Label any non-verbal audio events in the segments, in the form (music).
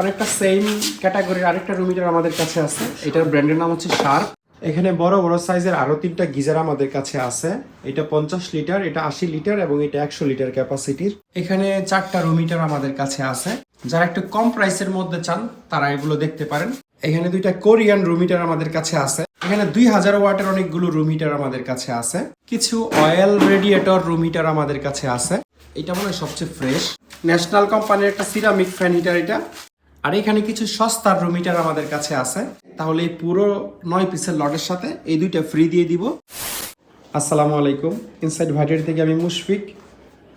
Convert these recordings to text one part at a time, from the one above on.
অনেকটা সেম ক্যাটাগরির আরেকটা রুম হিটার আমাদের কাছে আছে, এটার ব্র্যান্ডের নাম হচ্ছে শার্প এখানে বড় বড় সাইজের আরও তিনটা গিজার আমাদের কাছে আছে। এটা পঞ্চাশ লিটার, এটা আশি লিটার এবং এটা একশো লিটার ক্যাপাসিটির এখানে চারটা রুম হিটার আমাদের কাছে আছে। যারা একটু কম প্রাইসের মধ্যে চান, তারা এগুলো দেখতে পারেন। এখানে দুইটা কোরিয়ান রুম হিটার আমাদের কাছে আছে। এখানে দুই হাজার ওয়াটের অনেকগুলো রুম হিটার আমাদের কাছে আছে। কিছু অয়েল রেডিয়েটর রুম হিটার আমাদের কাছে আছে। এটা মনে হয় সবচেয়ে ফ্রেশ ন্যাশনাল কোম্পানির একটা সিরামিক ফ্যান হিটার এটা। আর এখানে কিছু সস্তার রুম আমাদের কাছে আছে। তাহলে এই পুরো নয় পিসের লটের সাথে এই দুইটা ফ্রি দিয়ে দিব। আসসালামু আলাইকুম। ইনসাইড ভাইটারি থেকে আমি মুশফিক।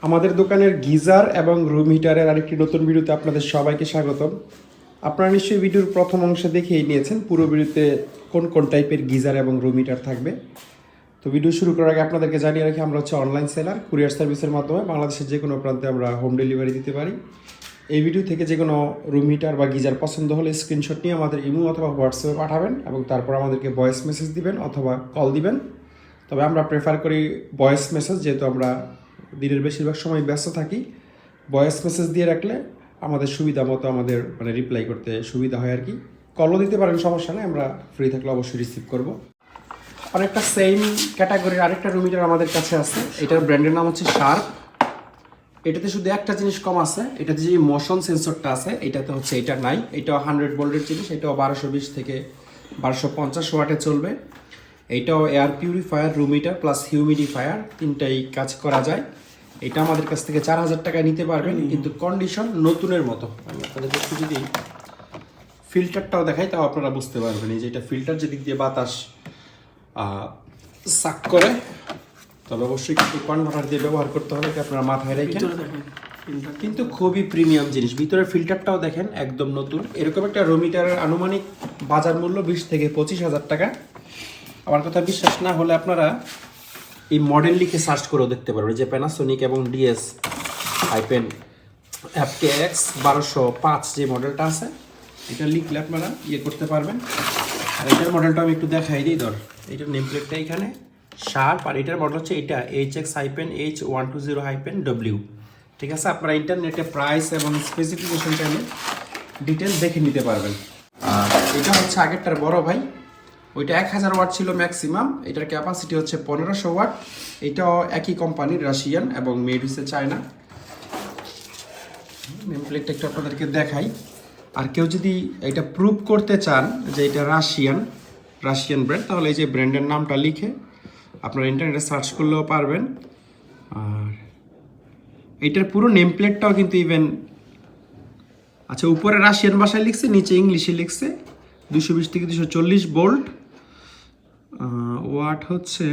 আমাদের দোকানের গিজার এবং রুম হিটারের আরেকটি নতুন ভিডিওতে আপনাদের সবাইকে স্বাগতম। আপনারা নিশ্চয়ই ভিডিওর প্রথম অংশে দেখেই নিয়েছেন পুরো ভিডিওতে কোন কোন টাইপের গিজার এবং রুম হিটার থাকবে। তো ভিডিও শুরু করার আগে আপনাদেরকে জানিয়ে রাখি, আমরা হচ্ছে অনলাইন সেলার কুরিয়ার সার্ভিসের মাধ্যমে বাংলাদেশের যে কোনো প্রান্তে আমরা হোম ডেলিভারি দিতে পারি। এই ভিডিও থেকে যে কোনো রুম হিটার বা গিজার পছন্দ হলে স্ক্রিনশট নিয়ে আমাদের ইমো অথবা হোয়াটসঅ্যাপে পাঠাবেন এবং তারপর আমাদেরকে ভয়েস মেসেজ দিবেন অথবা কল দিবেন। তবে আমরা প্রেফার করি ভয়েস মেসেজ যেহেতু আমরা দিনের বেশিরভাগ সময় ব্যস্ত থাকি। ভয়েস মেসেজ দিয়ে রাখলে আমাদের সুবিধা মতো আমাদের মানে রিপ্লাই করতে সুবিধা হয় আর কি। কলও দিতে পারেন, সমস্যা নেই, আমরা ফ্রি থাকলে অবশ্যই রিসিভ করব। অনেকটা সেম ক্যাটাগরির আরেকটা রুম হিটার আমাদের কাছে আছে। এটার ব্র্যান্ডের নাম হচ্ছে শার্প এটাতে শুধু একটা জিনিস কম আছে এটাতে যে মোশন সেন্সরটা আছে এটাতে হচ্ছে এটা নাই। এটাও হান্ড্রেড ভোল্টের জিনিস এটাও বারোশো বিশ থেকে বারোশো পঞ্চাশ ওয়াটে চলবে। এটাও air purifier room heater plus humidifier তিনটাই কাজ করা যায়। এটা আমাদের কাছ থেকে চার হাজার টাকায় নিতে পারবেন কিন্তু কন্ডিশন নতুনের মতো। আমি আপনাদের একটু যদি ফিল্টারটাও দেখাই তাও আপনারা বুঝতে পারবেন। এই যে এটা ফিল্টার যেদিক দিয়ে বাতাস সাক করে তবে অবশ্যই কিন্তু কনভার্টার দিয়ে ব্যবহার করতে হবে আপনারা মাথায় রেখে। কিন্তু খুবই প্রিমিয়াম জিনিস। ভিতরের ফিল্টারটাও দেখেন একদম নতুন। এরকম একটা রুমিটারের আনুমানিক বাজার মূল্য বিশ থেকে পঁচিশ হাজার টাকা। আমার কথা বিশ্বাস না হলে আপনারা এই মডেল লিখে সার্চ করেও দেখতে পারবেন। যে প্যানাসোনিক এবং ডিএস হাইপেন অ্যাপকে এক্স বারোশো পাঁচ যে মডেলটা আছে এটা লিখলে আপনারা ইয়ে করতে পারবেন। আর এটার মডেলটা আমি একটু দেখাই দিই ধর। এটার নেম প্লেটটা এখানে। শার্প আর এটার মডেল হচ্ছে এটা H X hyphen H one two zero hyphen W ঠিক আছে? আপনারা ইন্টারনেটে প্রাইস এবং স্পেসিফিকেশন চাইলে ডিটেলস দেখে নিতে পারবেন। আর এটা হচ্ছে আগেরটার বড় ভাই। ওইটা এক হাজার ওয়াট ছিল ম্যাক্সিমাম এটার ক্যাপাসিটি হচ্ছে পনেরোশো ওয়াট। এটাও একই কোম্পানির রাশিয়ান এবং মেড হচ্ছে চায়না প্লেটটা একটু আপনাদেরকে দেখাই। আর কেউ যদি এটা প্রুভ করতে চান যে এটা রাশিয়ান রাশিয়ান ব্র্যান্ড তাহলে এই যে ব্র্যান্ডের নামটা লিখে আপনারা ইন্টারনেটে সার্চ করলেও পারবেন। আর এটার পুরো নেম প্লেটটাও কিন্তু ইভেন আচ্ছা উপরে রাশিয়ান ভাষায় লিখছে, নিচে ইংলিশে লিখছে। দুশো বিশ থেকে দুশো চল্লিশ বোল্ট ওয়াট হচ্ছে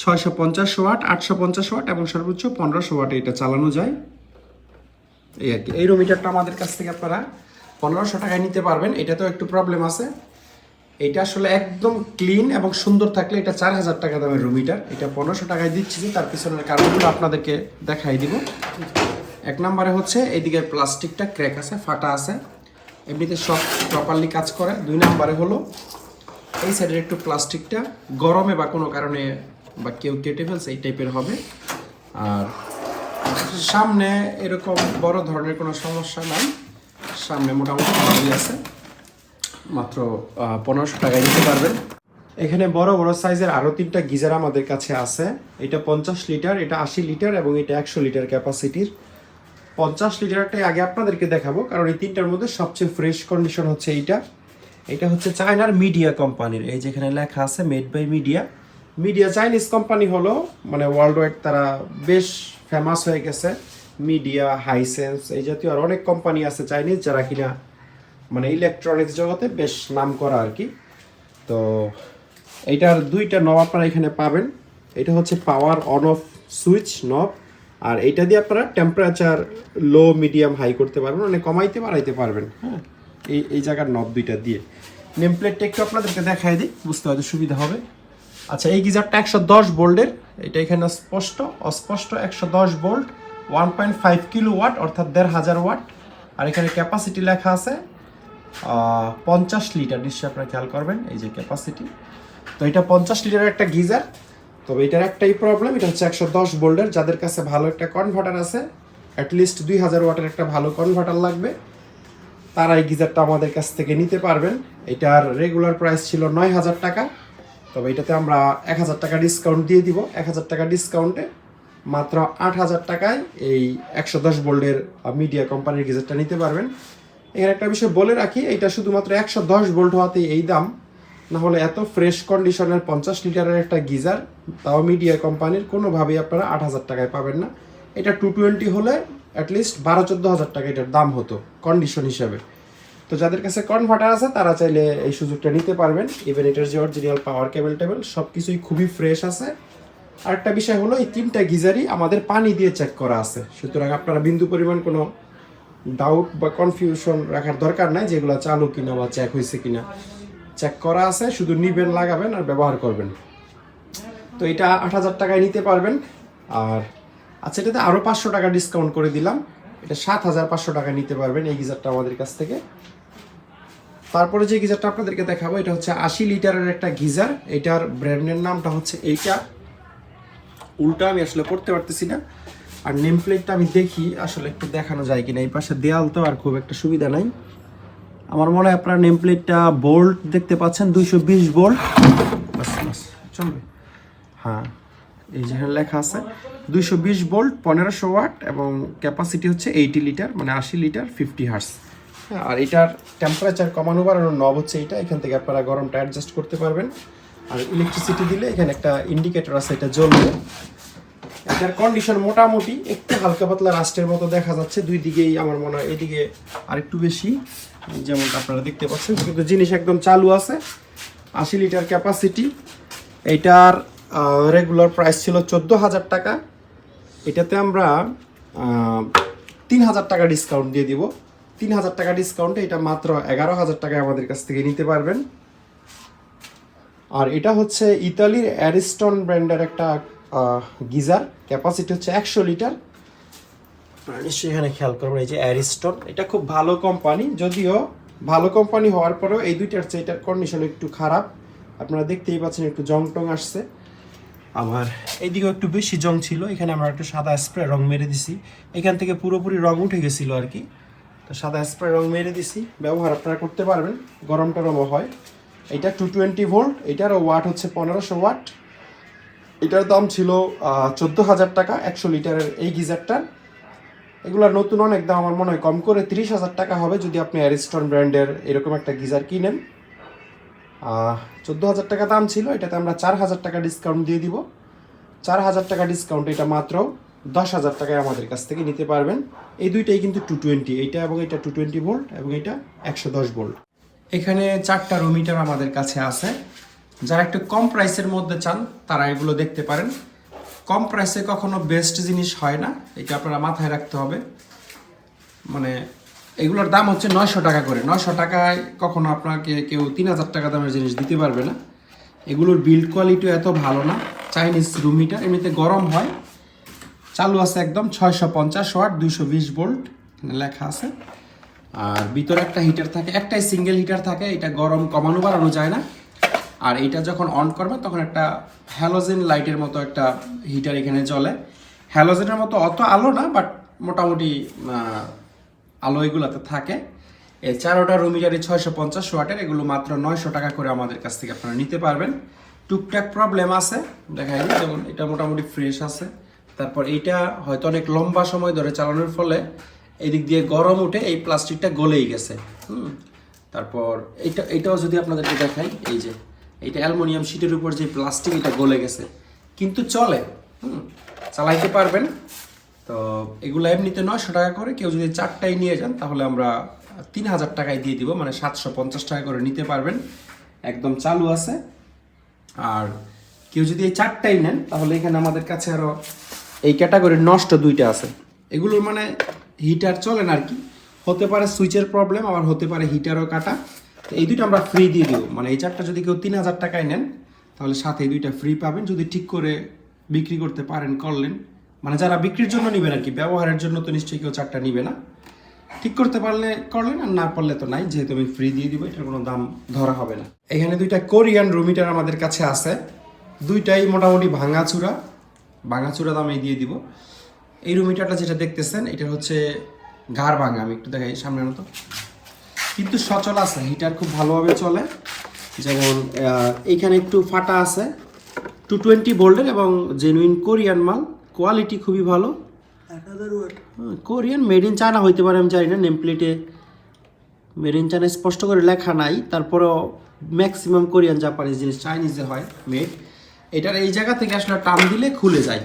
ছয়শো পঞ্চাশ ওয়াট আটশো পঞ্চাশ ওয়াট এবং সর্বোচ্চ পনেরোশো ওয়াটে এটা চালানো যায়। এই আর কি। এই রুমিটারটা আমাদের কাছ থেকে আপনারা পনেরোশো টাকায় নিতে পারবেন। এটাতেও একটু প্রবলেম আছে। এটা আসলে একদম ক্লিন এবং সুন্দর থাকলে এটা চার হাজার টাকা দামের রুমিটার এটা পনেরোশো টাকায় দিচ্ছি তার পিছনের কারণগুলো আপনাদেরকে দেখাই দিব। এক নম্বরে হচ্ছে এইদিকে প্লাস্টিকটা ক্র্যাক আছে, ফাটা আছে। এমনিতে সব প্রপারলি কাজ করে। দুই নম্বরে হলো, এই সাইডের একটু প্লাস্টিকটা গরমে বা কোনো কারণে বা কেউ কেটে ফেলছে, এই টাইপের হবে। আর সামনে এরকম বড় ধরনের কোনো সমস্যা নাই। সামনে মোটামুটি ভালোই আছে। মাত্র পনেরোশো টাকায় নিতে পারবেন। এখানে বড় বড় সাইজের আরও তিনটা গিজার আমাদের কাছে আছে। এটা পঞ্চাশ লিটার, এটা আশি লিটার এবং এটা একশো লিটার ক্যাপাসিটির। পঞ্চাশ লিটারটাই আগে আপনাদেরকে দেখাবো, কারণ এই তিনটার মধ্যে সবচেয়ে ফ্রেশ কন্ডিশন হচ্ছে এইটা। এটা হচ্ছে চায়নার মিডিয়া কোম্পানির, এই যেখানে লেখা আছে made by Midea. Midea Chinese company হলো মানে ওয়ার্ল্ড ওয়াইড তারা বেশ ফেমাস হয়ে গেছে। মিডিয়া, হাইসেন্স, এই জাতীয় আর অনেক কোম্পানি আছে চাইনিজ যারা কিনা মানে ইলেকট্রনিক্স জগতে বেশ নাম করা আর কি। তো এইটার দুইটা নব আপনারা এখানে পাবেন। এটা হচ্ছে পাওয়ার অন অফ সুইচ নব আর এইটা দিয়ে আপনারা টেম্পারেচার লো মিডিয়াম হাই করতে পারবেন মানে কমাইতে বাড়াইতে পারবেন হ্যাঁ? এই এই জায়গার নব দুইটা দিয়ে। নেম প্লেটটা একটু আপনাদেরকে দেখাই দিই, বুঝতে হয়তো সুবিধা হবে। আচ্ছা এই গিজারটা একশো দশ বোল্টের এটা এখানে স্পষ্ট, অস্পষ্ট একশো দশ volt one point five kilowatt অর্থাৎ দেড় হাজার ওয়াট। আর এখানে ক্যাপাসিটি লেখা আছে পঞ্চাশ লিটার, নিশ্চয়ই আপনারা খেয়াল করবেন এই যে ক্যাপাসিটি তো এটা পঞ্চাশ লিটারের একটা গিজার। তবে এটার একটাই প্রবলেম এটা হচ্ছে একশো দশ বোল্ডের যাদের কাছে ভালো একটা কনভার্টার আছে অ্যাটলিস্ট দুই হাজার ওয়াটের একটা ভালো কনভার্টার লাগবে। তারা এই গিজারটা আমাদের কাছ থেকে নিতে পারবেন। এটার রেগুলার প্রাইস ছিল নয় হাজার টাকা। তবে এটাতে আমরা এক হাজার টাকা ডিসকাউন্ট দিয়ে দিব। এক হাজার টাকা ডিসকাউন্টে মাত্র আট হাজার টাকায় এই একশো দশ বোল্ডের মিডিয়া কোম্পানির গিজারটা নিতে পারবেন। এখানে একটা বিষয় বলে রাখি এটা শুধুমাত্র একশো দশ ভোল্ট হওয়াতে এই দাম। না হলে এত ফ্রেশ কন্ডিশনের পঞ্চাশ লিটারের একটা গিজার, তাও মিডিয়া কোম্পানির, কোনোভাবেই আপনারা আট হাজার টাকায় পাবেন না। এটা টু টোয়েন্টি হলে অ্যাটলিস্ট বারো চোদ্দ হাজার টাকা এটার দাম হতো কন্ডিশন হিসাবে। তো যাদের কাছে কনভার্টার আছে, তারা চাইলে এই সুযোগটা নিতে পারবেন। ইভেন এটার যে অরিজিনাল পাওয়ার কেবল টেবল সব কিছুই খুবই ফ্রেশ আছে। আরেকটা বিষয় হলো, এই তিনটা গিজারই আমাদের পানি দিয়ে চেক করা আছে। সুতরাং আপনারা বিন্দু পরিমাণ কোনো ডাউট বা কনফিউশন রাখার দরকার নাই যেগুলো চালু কিনা বা চেক হয়েছে কিনা। চেক করা আছে, শুধু নিবেন, লাগাবেন আর ব্যবহার করবেন। তো এটা আট হাজার টাকায় নিতে পারবেন। আর আচ্ছা এটাতে আরও পাঁচশো টাকা ডিসকাউন্ট করে দিলাম। এটা সাত হাজার পাঁচশো টাকা নিতে পারবেন এই গিজারটা আমাদের কাছ থেকে। তারপরে যে গিজারটা আপনাদেরকে দেখাবো, এটা হচ্ছে আশি লিটারের একটা গিজার। এটার ব্র্যান্ডের নামটা হচ্ছে এইটা। উল্টা আমি আসলে পড়তে পারতেছি না। আর নেম প্লেটটা আমি দেখি, আসলে একটু দেখানো যায় কিনা, এই পাশে দেয়াল তো আর খুব একটা সুবিধা নাই। আমার মনে হয় আপনার নেম প্লেটটা বোল্ট দেখতে পাচ্ছেন, দুইশো বিশ বোল্ট চলবে। হ্যাঁ এই যেখানে লেখা আছে, দুইশো বিশ বোল্ট পনেরোশো ওয়াট এবং ক্যাপাসিটি হচ্ছে এইটি লিটার মানে আশি লিটার ফিফটি হার্স আর এটার টেম্পারেচার কমানো বাড়ানোর নব হচ্ছে এটা, এখান থেকে আপনারা গরমটা অ্যাডজাস্ট করতে পারবেন। আর ইলেকট্রিসিটি দিলে এখানে একটা ইন্ডিকেটর আছে, এটা জ্বলবে। এটার কন্ডিশন মোটামুটি একটু হালকা পাতলা রাস্টের মতো দেখা যাচ্ছে, দুই দিকেই আমার মনে হয় এদিকে আরেকটু বেশি। যেমন আপনারা দেখতে পাচ্ছেন, কিন্তু জিনিস একদম চালু আছে, আশি লিটার ক্যাপাসিটি এটার রেগুলার প্রাইস ছিল চোদ্দ হাজার টাকা। এটাতে আমরা তিন হাজার টাকা ডিসকাউন্ট দিয়ে দিব। তিন হাজার টাকা ডিসকাউন্টে এটা মাত্র এগারো হাজার টাকায় আমাদের কাছ থেকে নিতে পারবেন। আর এটা হচ্ছে ইতালির অ্যারিস্টন ব্র্যান্ডের একটা গিজার ক্যাপাসিটি হচ্ছে একশো লিটার। আপনারা নিশ্চয়ই এখানে খেয়াল করবেন এই যে অ্যারিস্টন এটা খুব ভালো কোম্পানি যদিও ভালো কোম্পানি হওয়ার পরেও এই দুইটার চেয়ে এটার কন্ডিশন একটু খারাপ। আপনারা দেখতেই পাচ্ছেন একটু জং টং আসছে। আবার এইদিকেও একটু বেশি জং ছিল এখানে আমরা একটু সাদা স্প্রে রং মেরে দিছি। এখান থেকে পুরোপুরি রং উঠে গেছিল আর কি। তো সাদা স্প্রে রং মেরে দিছি ব্যবহার আপনারা করতে পারবেন গরম টরমও হয়। এটা টু টোয়েন্টি ভোল্ট এটারও ওয়াট হচ্ছে পনেরোশো ওয়াট এটার দাম ছিল চোদ্দ হাজার টাকা, একশো লিটারের এই গিজারটার এগুলোর নতুন অনেক, দাম আমার মনে হয় কম করে তিরিশ হাজার টাকা হবে যদি আপনি অ্যারিস্টন ব্র্যান্ডের এরকম একটা গিজার কিনেন। চোদ্দ হাজার টাকা দাম ছিল, এটাতে আমরা চার হাজার টাকা ডিসকাউন্ট দিয়ে দিব। চার হাজার টাকা ডিসকাউন্ট এটা মাত্র দশ হাজার টাকায় আমাদের কাছ থেকে নিতে পারবেন। এই দুইটাই কিন্তু টু টোয়েন্টি এইটা এবং এটা টু টোয়েন্টি ভোল্ট এবং এটা একশো দশ ভোল্ট এখানে চারটা রোমিটার আমাদের কাছে আছে। যারা একটু কম প্রাইসের মধ্যে চান, তারা এগুলো দেখতে পারেন। কম প্রাইসে কখনো বেস্ট জিনিস হয় না, এটা আপনারা মাথায় রাখতে হবে। মানে এগুলোর দাম হচ্ছে নয়শো টাকা করে। নয়শো টাকায় কখনো আপনাকে কেউ তিন হাজার টাকা দামের জিনিস দিতে পারবে না। এগুলোর বিল্ড কোয়ালিটিও এত ভালো না। চাইনিজ রুম হিটার এমনিতে গরম হয়। চালু আছে একদম ছয়শো পঞ্চাশ ওয়াট, দুইশো বিশ ভোল্ট লেখা আছে। আর ভিতরে একটা হিটার থাকে, একটাই সিঙ্গেল হিটার থাকে, এটা গরম কমানো বাড়ানো যায় না। আর এটা যখন অন করবে, তখন একটা হ্যালোজেন লাইটের মতো একটা হিটার এখানে জ্বলে। হ্যালোজেনের মতো অত আলো না বাট মোটামুটি আলো এগুলোতে থাকে। এই চারোটা রুম ছয়শো পঞ্চাশ ওয়াটের, এগুলো মাত্র নয়শো টাকা করে আমাদের কাছ থেকে আপনারা নিতে পারবেন। টুকটাক প্রবলেম আছে দেখাই যেমন এটা মোটামুটি ফ্রেশ আছে। তারপর এইটা হয়তো অনেক লম্বা সময় ধরে চালানোর ফলে এদিক দিয়ে গরম উঠে এই প্লাস্টিকটা গলেই গেছে। হুম, তারপর এইটা, এটাও যদি আপনাদেরকে দেখাই, এই যে এইটা অ্যালুমিনিয়াম শিটের উপর যে প্লাস্টিক এটা গলে গেছে। কিন্তু চলে, হুম, চালাইতে পারবেন। তো এগুলো এমনিতে নয়শো টাকা করে, কেউ যদি চারটাই নিয়ে যান, তাহলে আমরা তিন হাজার টাকায় দিয়ে দিব মানে সাতশো পঞ্চাশ টাকা করে নিতে পারবেন। একদম চালু আছে। আর কেউ যদি এই চারটাই নেন, তাহলে এখানে আমাদের কাছে আরও এই ক্যাটাগরির নষ্ট দুইটা আছে। এগুলোর মানে হিটার চলে না আর কি। হতে পারে সুইচের প্রবলেম আবার হতে পারে হিটারও কাটা। তো এই দুইটা আমরা ফ্রি দিয়ে দিব। মানে এই চারটা যদি কেউ তিন হাজার টাকায় নেন, তাহলে সাথে এই দুইটা ফ্রি পাবেন। যদি ঠিক করে বিক্রি করতে পারেন, করলেন মানে যারা বিক্রির জন্য নেবেন আর কি, ব্যবহারের জন্য তো নিশ্চয়ই কেউ চারটা নিবে না। ঠিক করতে পারলে করলেন, আর না পারলে তো নাই, যেহেতু আমি ফ্রি দিয়ে দিব, এটার কোনো দাম ধরা হবে না। এখানে দুইটা কোরিয়ান রুমিটার আমাদের কাছে আছে। দুইটাই মোটামুটি ভাঙাচুরা। ভাঙাচুরা দামে দিয়ে দিব। এই রুমিটারটা যেটা দেখতেছেন, এটা হচ্ছে ঘাড় ভাঙা, আমি একটু দেখাই সামনের মতো। কিন্তু সচল আছে হিটার খুব ভালোভাবে চলে। যেমন এইখানে একটু ফাটা আছে। টু টোয়েন্টি ভোল্টের এবং জেনুইন কোরিয়ান মাল কোয়ালিটি খুবই ভালো। কোরিয়ান মেড ইন চায়না হইতে পারে, আমি জানি না নেম প্লেটে মেড ইন চায়না স্পষ্ট করে লেখা নাই। তারপরেও ম্যাক্সিমাম কোরিয়ান জাপানিজ জিনিস চাইনিজে হয় মেড এটার এই জায়গা থেকে আসলে টান দিলে খুলে যায়।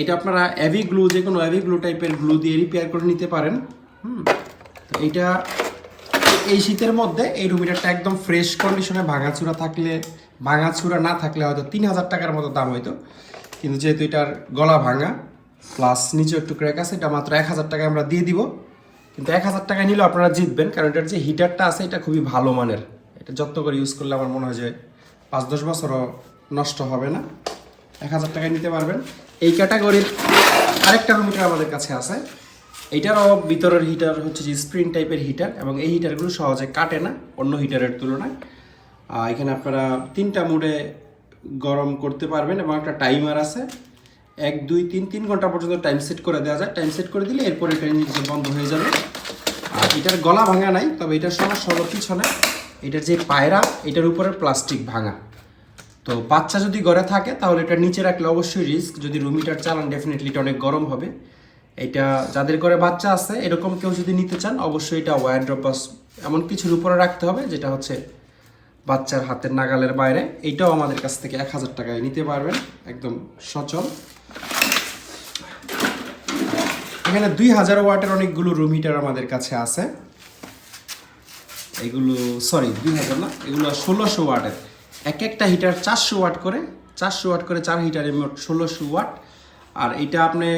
এটা আপনারা অ্যাভি গ্লু যে কোনো অ্যাভি গ্লু টাইপের গ্লু দিয়ে রিপেয়ার করে নিতে পারেন। হুম এইটা এই শীতের মধ্যে এই রুমিটারটা একদম ফ্রেশ কন্ডিশনে ভাঙাচুরা থাকলে, ভাঙাচুরা না থাকলে হয়তো তিন হাজার টাকার মতো দাম হইতো। কিন্তু যেহেতু এটার গলা ভাঙা প্লাস নিচে একটু ক্র্যাক আছে, এটা মাত্র এক হাজার টাকা আমরা দিয়ে দিব। কিন্তু এক হাজার টাকা নিলেও আপনারা জিতবেন, কারণ এটার যে হিটারটা আছে, এটা খুবই ভালো মানের। এটা যত্ন করে ইউজ করলে আমার মনে হয় যে পাঁচ দশ বছরও নষ্ট হবে না। এক হাজার টাকায় নিতে পারবেন। এই ক্যাটাগরির আরেকটা রুম হিটার আমাদের কাছে আছে। এইটারও ভিতরের হিটার হচ্ছে যে স্প্রিং টাইপের হিটার এবং এই হিটারগুলো সহজে কাটে না, অন্য হিটারের তুলনায়। এখানে আপনারা তিনটা মুডে গরম করতে পারবেন, এবং একটা টাইমার আছে। এক, দুই, তিন তিন ঘণ্টা পর্যন্ত টাইম সেট করে দেওয়া যায়। টাইম সেট করে দিলে এরপর এটা নিজে বন্ধ হয়ে যাবে। আর এটার গলা ভাঙা নাই, তবে এটার সমস্যা হলো পিছনে এটার যে পায়রা, এটার উপরে প্লাস্টিক ভাঙা। তো বাচ্চা যদি ঘরে থাকে, তাহলে এটা নিচে রাখলে অবশ্যই রিস্ক যদি রুম হিটার চালান ডেফিনেটলি এটা অনেক গরম হবে। এটা যাদের ঘরে বাচ্চা আছে, এরকম কেউ যদি নিতে চান, অবশ্যই এটা ওয়ার ড্রপাস এমন কিছুর উপরে রাখতে হবে, যেটা হচ্ছে বাচ্চার হাতের নাগালের বাইরে। এইটাও আমাদের কাছ থেকে এক হাজার টাকায় নিতে পারবেন, একদম সচল। এখানে দুই হাজার ওয়াটের অনেকগুলো রুম হিটার আমাদের কাছে আছে। এগুলো সরি দুই হাজার না, এগুলো ষোলোশো ওয়াটের। এক একটা হিটার চারশো ওয়াট করে, চারশো ওয়াট করে চার হিটারে মোট ষোলোশো ওয়াট। আর এটা আপনি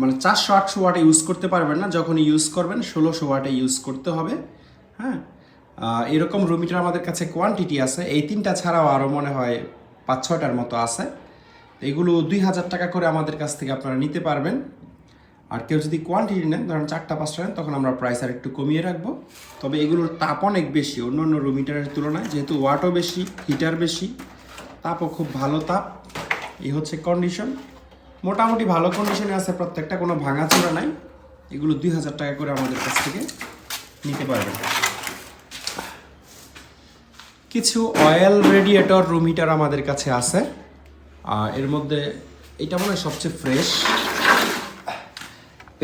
মানে চারশো, আটশো ওয়াটে ইউজ করতে পারবেন না। যখন ইউজ করবেন, ষোলোশো ওয়াটে ইউজ করতে হবে। হ্যাঁ? এরকম রুম হিটার আমাদের কাছে কোয়ান্টিটি আছে। এই তিনটা ছাড়াও আরও মনে হয় পাঁচ, ছয়টার মতো আছে। এগুলো দুই হাজার টাকা করে আমাদের কাছ থেকে আপনারা নিতে পারবেন। আর কেউ যদি কোয়ান্টিটি নেন, ধরেন চারটা, পাঁচটা নেন, তখন আমরা প্রাইস আর একটু কমিয়ে রাখব। তবে এগুলোর তাপ অনেক বেশি। অন্য অন্য রুম হিটারের তুলনায় যেহেতু ওয়াটও বেশি হিটার বেশি, তাপও খুব ভালো তাপ। এই হচ্ছে কন্ডিশন মোটামুটি ভালো কন্ডিশনে আছে, প্রত্যেকটা, কোনো ভাঙাচোরা নাই। এগুলো দুই হাজার টাকা করে আমাদের কাছ থেকে নিতে পারবেন। কিছু অয়েল রেডিয়েটর রুম হিটার আমাদের কাছে আছে। আর এর মধ্যে এটা মনে হয় সবচেয়ে ফ্রেশ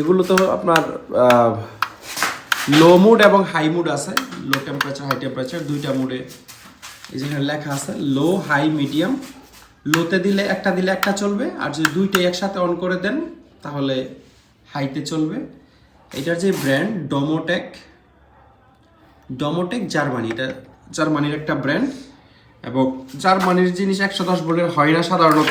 এগুলো তো আপনার লো মুড এবং হাই মুড আছে। লো টেম্পারেচার হাই টেম্পারেচার দুইটা মুডে এই যেখানে লেখা আছে লো হাই মিডিয়াম লোতে দিলে একটা দিলে একটা চলবে, আর যদি দুইটাই একসাথে অন করে দেন, তাহলে হাইতে চলবে। এটার যে ব্র্যান্ড ডোমোটেক ডোমোটেক জার্মানি এটা জার্মানির একটা ব্র্যান্ড এবং জার্মানির জিনিস একশো দশ বলের হয় না সাধারণত।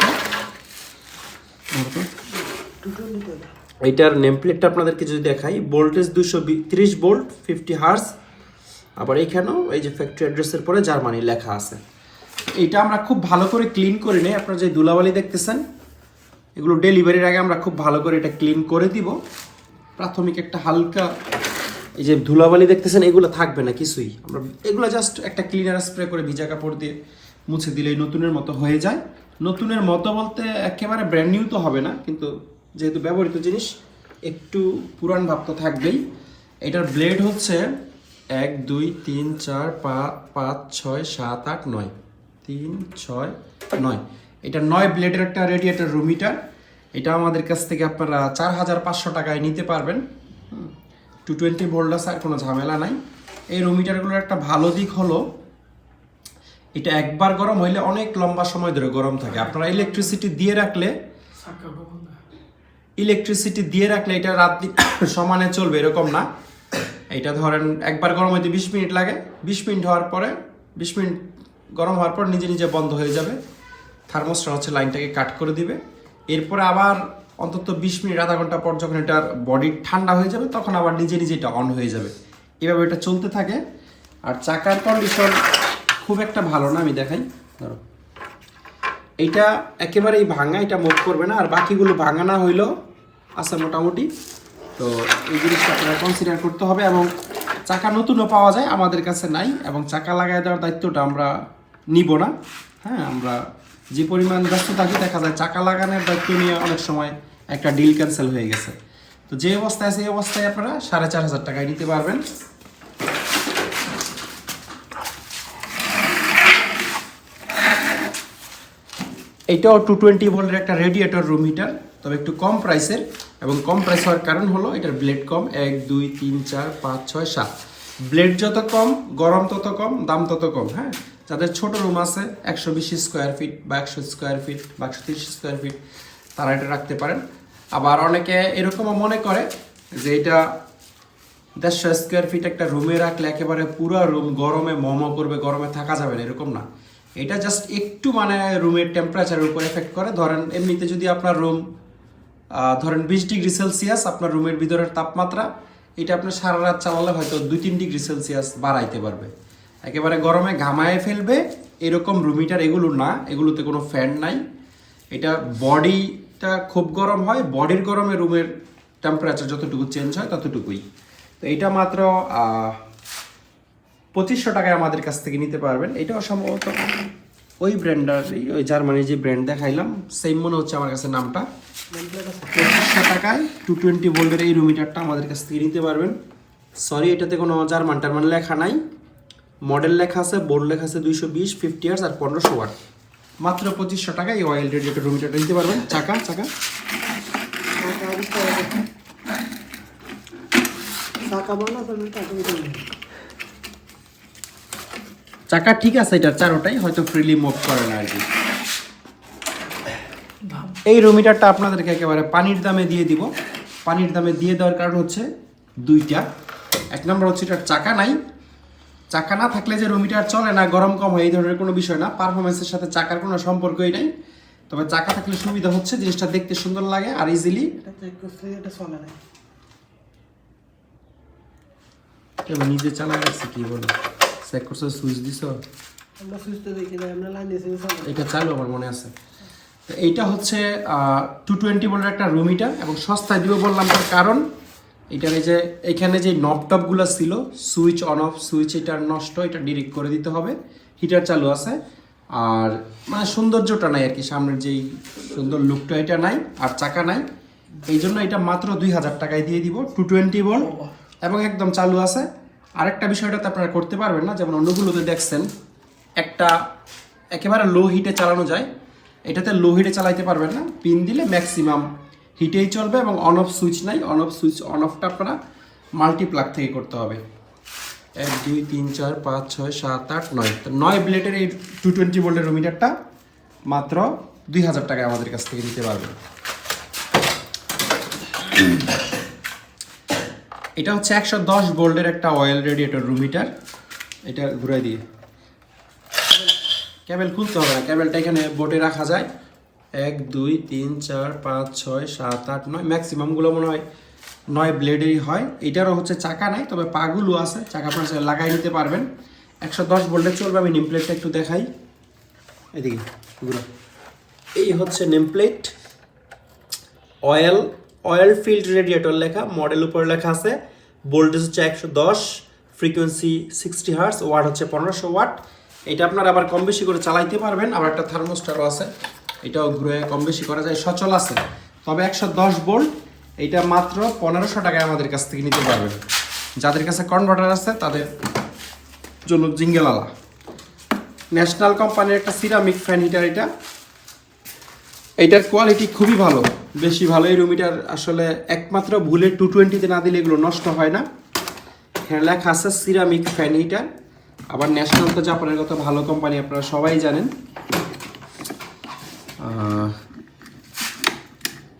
এইটার নেম প্লেটটা আপনাদেরকে যদি দেখাই ভোল্টেজ দুশো তিরিশ ভোল্ট ফিফটি হার্স আবার এইখানেও এই যে ফ্যাক্টরি অ্যাড্রেসের পরে জার্মানি লেখা আছে। এটা আমরা খুব ভালো করে ক্লিন করে নিই। আপনারা যে দুলাবালি দেখতেছেন, এগুলো ডেলিভারির আগে আমরা খুব ভালো করে এটা ক্লিন করে দিব। প্রাথমিক একটা হালকা এই যে ধুলাবালি দেখতেছেন, এগুলো থাকবে না কিছুই। আমরা এগুলো জাস্ট একটা ক্লিনার স্প্রে করে ভিজা কাপড় দিয়ে মুছে দিলেই নতুনের মতো হয়ে যায়। নতুনের মতো বলতে একেবারে ব্র্যান্ড নিউ তো হবে না, কিন্তু যেহেতু ব্যবহৃত জিনিস, একটু পুরান ভাব তো থাকবেই। এটার ব্লেড হচ্ছে এক, দুই, তিন, চার পাঁচ পাঁচ, ছয়, সাত, আট, নয়। তিন, ছয়, নয়। এটা নয় ব্লেডের একটা রেডিয়েটর রুম হিটার এটা আমাদের কাছ থেকে আপনারা চার হাজার পাঁচশো টাকায় নিতে পারবেন। টু টোয়েন্টি ভোল্ট আছে, আর কোনো ঝামেলা নাই। এই রুমিটারগুলোর একটা ভালো দিক হলো, এটা একবার গরম হইলে অনেক লম্বা সময় ধরে গরম থাকে। আপনারা ইলেকট্রিসিটি দিয়ে রাখলে ইলেকট্রিসিটি দিয়ে রাখলে এটা রাত (coughs) সমানে চলবে, এরকম না। এটা ধরেন একবার গরম হইতে বিশ মিনিট লাগে। বিশ মিনিট হওয়ার পরে, বিশ মিনিট গরম হওয়ার পর নিজে নিজে বন্ধ হয়ে যাবে। থার্মোস্টার হচ্ছে লাইনটাকে কাট করে দিবে। এরপরে আবার অন্তত বিশ মিনিট, আধা ঘণ্টা পর যখন এটার বডি ঠান্ডা হয়ে যাবে, তখন আবার নিজে নিজে এটা অন হয়ে যাবে। এভাবে এটা চলতে থাকে। আর চাকার কন্ডিশন খুব একটা ভালো না, আমি দেখাই। ধরো। এইটা একেবারেই ভাঙা, এটা মুভ করবে না। আর বাকিগুলো ভাঙা না হইলেও আছে মোটামুটি। তো এই জিনিসটা আপনারা কনসিডার করতে হবে এবং চাকা নতুনও পাওয়া যায়, আমাদের কাছে নাই। এবং চাকা লাগাই দেওয়ার দায়িত্বটা আমরা নিব না। হ্যাঁ আমরা যে পরিমাণ ব্যস্ত থাকি দেখা যায় চাকা লাগানোর দায়িত্ব নিয়ে অনেক সময় একটা ডিল ক্যান্সেল হয়ে গেছে। তো যে অবস্থায় আছে, এই অবস্থায় আপনারা সাড়ে চার হাজার টাকায় নিতে পারবেন। এটাও টু টোয়েন্টি ভোল্টের একটা রেডিয়েটর রুম হিটার তবে একটু কম প্রাইসের এবং কম প্রাইস হওয়ার কারণ হলো এটার ব্লেড কম, এক, দুই, তিন, চার, পাঁচ, ছয়, সাত। ব্লেড যত কম, গরম তত কম, দাম তত কম হ্যাঁ? যাদের ছোট রুম আছে, একশো বিশ স্কোয়ার ফিট বা একশো স্কোয়ার ফিট বা একশো তিরিশ স্কোয়ার ফিট তারা এটা রাখতে পারেন। আবার অনেকে এরকমও মনে করে যে এটা দেড়শো স্কোয়ার ফিট একটা রুমে রাখলে একেবারে পুরো রুম গরমে মমো করবে, গরমে থাকা যাবে না, এরকম না। এটা জাস্ট একটু মানে রুমের টেম্পারেচারের উপর এফেক্ট করে। ধরেন, এমনিতে যদি আপনার রুম ধরেন বিশ ডিগ্রি সেলসিয়াস, আপনার রুমের ভিতরের তাপমাত্রা, এটা আপনি সারা রাত চালালে হয়তো দুই তিন ডিগ্রি সেলসিয়াস বাড়াইতে পারবে। একেবারে গরমে ঘামায় ফেলবে, এরকম রুম হিটার এগুলো না, এগুলোতে কোনো ফ্যান নাই। এটা বডিটা খুব গরম হয় বডির গরমে রুমের টেম্পারেচার যতটুকু চেঞ্জ হয় ততটুকুই। তো এটা মাত্র পঁচিশশো টাকায় আমাদের কাছ থেকে নিতে পারবেন। এটাও সম্ভবত ওই ব্র্যান্ডার ওই জার্মানির যে ব্র্যান্ড দেখাইলাম সেম মনে হচ্ছে আমার কাছে নামটা। পঁচিশশো টাকায় টু টোয়েন্টি ভোল্টের এই রুমিটারটা আমাদের কাছ থেকে নিতে পারবেন। সরি এটাতে কোনো জার্মান টার্মান লেখা নাই। মডেল লেখা আছে বোর্ড লেখা আছে দুইশো বিশ ফিফটি ইয়ার্স আর পনেরোশো ওয়াট মাত্র পঁচিশশো টাকা এই অয়েল রেডিয়েটর রুমিটারটা দিতে পারবেন। চাকা চাকা। চাকা ঠিক আছে এটা চারোটাই হয়তো ফ্রিলি মুভ করে না আর কি। এই রুমিটারটা আপনাদেরকে একেবারে পানির দামে দিয়ে দিব। পানির দামে দিয়ে দেওয়ার কারণ হচ্ছে দুইটা। এক নম্বর হচ্ছে এটার চাকা নাই চাকা না থাকলে যে রুমিটার চলে না গরম কম হয় এই ধরনের কোনো বিষয় না। পারফরমেন্সের সাথে চাকার কোনো সম্পর্কই নাই। তবে চাকা থাকলে সুবিধা হচ্ছে জিনিসটা দেখতে সুন্দর লাগে আর ইজিলি না। নিজে চালা গেছে কি বলো? চেক করছ সুইচ দিছো। এটা চালু আমার মনে আছে। তো এইটা হচ্ছে টু টোয়েন্টি বলের একটা রুম হিটার এবং সস্তায় দিব বললাম তার কারণ। এটার এই যে এখানে যে নব টপগুলো ছিল সুইচ অন অফ সুইচ এটা নষ্ট এটা ডিরেক্ট করে দিতে হবে। হিটার চালু আছে। আর মানে সৌন্দর্যটা নাই আর কি সামনের যেই সুন্দর লুকটা এটা নাই আর চাকা নাই। এই জন্য এটা মাত্র দুই হাজার টাকায় দিয়ে দিব টু টোয়েন্টি বল এবং একদম চালু আছে। আরেকটা বিষয়টাতে আপনারা করতে পারবেন না যেমন অন্যগুলোতে দেখছেন একটা একেবারে লো হিটে চালানো যায়। এটাতে লো হিটে চালাইতে পারবেন না পিন দিলে ম্যাক্সিমাম হিটেই চলবে এবং অন অফ সুইচ নাই অন অফ সুইচ অন অফটা আপনারা মাল্টিপ্লাগ থেকে করতে হবে। এক, দুই, তিন, চার, পাঁচ, ছয়, সাত, আট, নয়। তো নয় ব্লেডের এই টু টোয়েন্টি ভোল্টের রুমিটারটা মাত্র দুই হাজার টাকায় আমাদের কাছ থেকে নিতে পারবেন এটা হচ্ছে একশো দশ ভোল্টের একটা অয়েল রেডিয়েটর রুম হিটার এটা ঘুরাই দিয়ে। ক্যাবেল খুলতে হবে না, ক্যাবেলটা এখানে বোটে রাখা যায়। এক, দুই, তিন, চার, পাঁচ, ছয়, সাত, আট, নয় ম্যাক্সিমামগুলো মনে হয় নয় ব্লেডেরই হয়। এটারও হচ্ছে চাকা নাই, তবে পাগুলো আছে, চাকা আপনার লাগাই নিতে পারবেন। একশো দশ ভোল্টে চলবে, আমি নেম প্লেটটা একটু দেখাই। এদিকে এই হচ্ছে name plate oil oil field radiator লেখা মডেল উপরে লেখা আছে। ভোল্টেজ হচ্ছে একশো দশ ফ্রিকোয়েন্সি সিক্সটি হার্স ওয়াট হচ্ছে পনেরোশো ওয়াট এটা আপনারা আবার কম বেশি করে চালাইতে পারবেন, আবার একটা থার্মোস্টারও আছে। এটাও ঘুরে কম বেশি করা যায়, সচল আছে। তবে একশো দশ বোল্ট এটা মাত্র পনেরোশো টাকায় আমাদের কাছ থেকে নিতে পারবেন যাদের কাছে কনভার্টার আছে, তাদের জন্য জিঙ্গেল আলা ন্যাশনাল কোম্পানির একটা সিরামিক ফ্যান হিটার এটা। এইটার কোয়ালিটি খুবই ভালো, বেশি ভালো। এই রুমিটার আসলে একমাত্র ভুলে টু টোয়েন্টিতে না দিলে এগুলো নষ্ট হয় না। এখানে লেখা আছে সিরামিক ফ্যান হিটার আবার ন্যাশনাল তো জাপানের কত ভালো কোম্পানি আপনারা সবাই জানেন।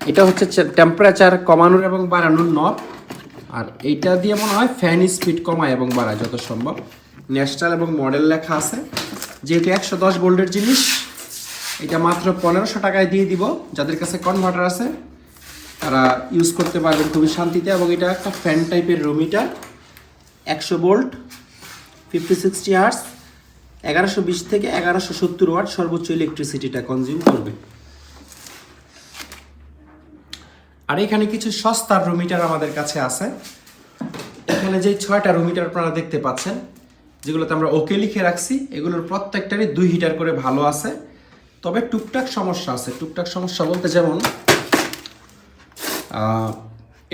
এটা হচ্ছে টেম্পারেচার কমানোর এবং বাড়ানোর নব আর এইটা দিয়ে মনে হয় ফ্যান স্পিড কমায় এবং বাড়ায়, যত সম্ভব। ন্যাশনাল এবং মডেল লেখা আছে। যেহেতু একশো দশ ভোল্টের জিনিস, এটা মাত্র পনেরোশো টাকায় দিয়ে দিব। যাদের কাছে কনভার্টার আছে, তারা ইউজ করতে পারবেন খুবই শান্তিতে। এবং এটা একটা ফ্যান টাইপের রুমিটার একশো ভোল্ট ফিফটি সিক্সটি আর্স এগারোশো বিশ থেকে এগারোশো সত্তর ওয়াট সর্বোচ্চ ইলেকট্রিসিটিটা কনজিউম করবে। আর এখানে কিছু সস্তার রুমিটার আমাদের কাছে আছে। এখানে যে ছয়টা রুমিটার আপনারা দেখতে পাচ্ছেন, যেগুলোতে আমরা ওকে লিখে রাখছি, এগুলোর প্রত্যেকটারই দুই হিটার করে ভালো আছে। তবে টুকটাক সমস্যা আছে। টুকটাক সমস্যা বলতে যেমন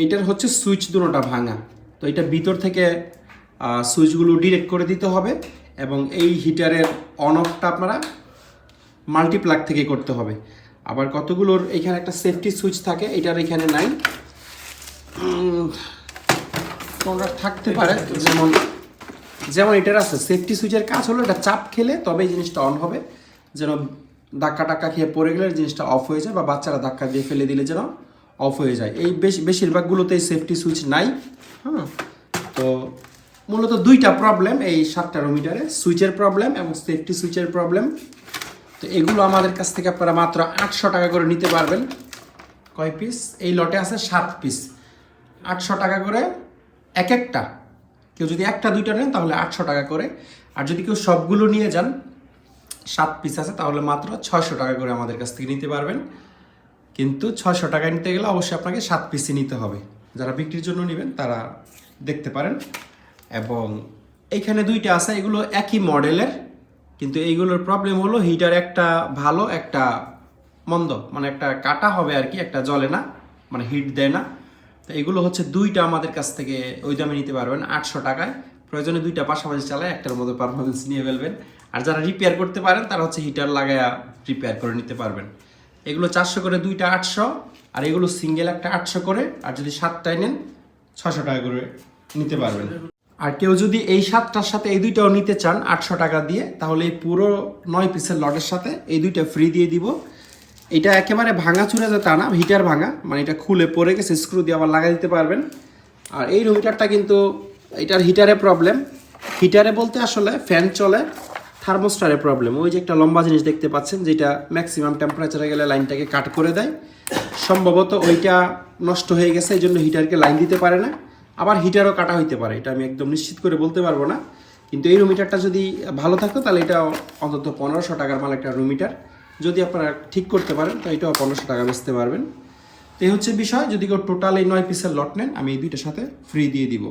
এইটার হচ্ছে সুইচ দুটোটা ভাঙা। তো এটা ভিতর থেকে সুইচগুলো ডিরেক্ট করে দিতে হবে। এবং এই হিটারের অন অফটা আপনারা মাল্টিপ্লাগ থেকে করতে হবে। আবার কতগুলোর এখানে একটা সেফটি সুইচ থাকে, এটার এখানে নাই। কোনটা থাকতে পারে, যেমন যেমন এটার আছে সেফটি সুইচের কাজ হলো এটা চাপ খেলে তবে এই জিনিসটা অন হবে। যেন ধাক্কা টাক্কা খেয়ে পড়ে গেলে জিনিসটা অফ হয়ে যায় বা বাচ্চারা ধাক্কা দিয়ে ফেলে দিলে যেন অফ হয়ে যায়। এই বেশ, বেশিরভাগগুলোতে সেফটি সুইচ নাই হ্যাঁ। তো মূলত দুইটা প্রবলেম এই সাতটা রোমিটারে, সুইচের প্রবলেম এবং সেফটি সুইচের প্রবলেম তো এগুলো আমাদের কাছ থেকে আপনারা মাত্র আটশো টাকা করে নিতে পারবেন। কয় পিস এই লটে আছে সাত পিস আটশো টাকা করে এক একটা। কেউ যদি একটা, দুইটা নেন, তাহলে আটশো টাকা করে। আর যদি কেউ সবগুলো নিয়ে যান, সাত পিস আছে, তাহলে মাত্র ছয়শো টাকা করে আমাদের কাছ থেকে নিতে পারবেন। কিন্তু ছয়শো টাকা নিতে গেলে অবশ্যই আপনাকে সাত পিসই নিতে হবে। যারা বিক্রির জন্য নেবেন, তারা দেখতে পারেন। এবং এইখানে দুইটা আছে, এগুলো একই মডেলের, কিন্তু এইগুলোর প্রবলেম হলো হিটার একটা ভালো, একটা মন্দ। মানে একটা কাটা হবে আর কি, একটা জলে না মানে হিট দেয় না। তো এগুলো হচ্ছে দুইটা আমাদের কাছ থেকে ওই দামে নিতে পারবেন, আটশো টাকায়। প্রয়োজনে দুইটা পাশাপাশি চালায়, একটার মধ্যে পারফরমেন্স নিয়ে ফেলবেন। আর যারা রিপেয়ার করতে পারেন, তারা হচ্ছে হিটার লাগায়া রিপেয়ার করে নিতে পারবেন। এগুলো চারশো করে, দুইটা আটশো, আর এগুলো সিঙ্গেল একটা আটশো করে, আর যদি সাতটায় নেন ছশো টাকা করে নিতে পারবেন। আর কেউ যদি এই সাতটার সাথে এই দুইটাও নিতে চান আটশো টাকা দিয়ে, তাহলে এই পুরো নয় পিসের লটের সাথে এই দুইটা ফ্রি দিয়ে দিব। এটা একেবারে ভাঙা চুরে যে তা না, হিটার ভাঙা মানে এটা খুলে পড়ে গেছে স্ক্রু দিয়ে আবার লাগাই দিতে পারবেন। আর এই রুমিটারটা কিন্তু এটার হিটারে প্রবলেম হিটারে বলতে আসলে ফ্যান চলে থার্মোস্টারে প্রবলেম ওই যে একটা লম্বা জিনিস দেখতে পাচ্ছেন, যেটা ম্যাক্সিমাম টেম্পারেচারে গেলে লাইনটাকে কাট করে দেয়। সম্ভবত ওইটা নষ্ট হয়ে গেছে, এই জন্য হিটারকে লাইন দিতে পারে না। আবার হিটারও কাটা হইতে পারে, এটা আমি একদম নিশ্চিত করে বলতে পারব না। কিন্তু এই রুমিটারটা যদি ভালো থাকতো, তাহলে এটা অন্তত পনেরোশো টাকার মাল একটা রুমিটার যদি আপনারা ঠিক করতে পারেন তো এটাও পনেরোশো টাকা বেচতে পারবেন। তো এই হচ্ছে বিষয়, যদি কেউ টোটাল এই নয় পিসের লট নেন, আমি এই দুইটার সাথে ফ্রি দিয়ে দিব।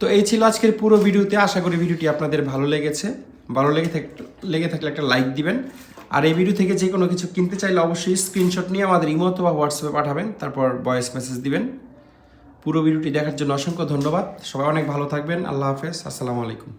তো এই ছিল আজকের পুরো ভিডিওতে আশা করি ভিডিওটি আপনাদের ভালো লেগেছে। ভালো লেগে থাক, লেগে থাকলে একটা লাইক দিবেন। আর এই ভিডিও থেকে যে কোনো কিছু কিনতে চাইলে অবশ্যই স্ক্রিনশট নিয়ে আমাদের ইমো অথবা হোয়াটসঅ্যাপে পাঠাবেন, তারপর ভয়েস মেসেজ দিবেন। পুরো ভিডিওটি দেখার জন্য অসংখ্য ধন্যবাদ। সবাই অনেক ভালো থাকবেন। আল্লাহ হাফেজ। আসসালামু আলাইকুম।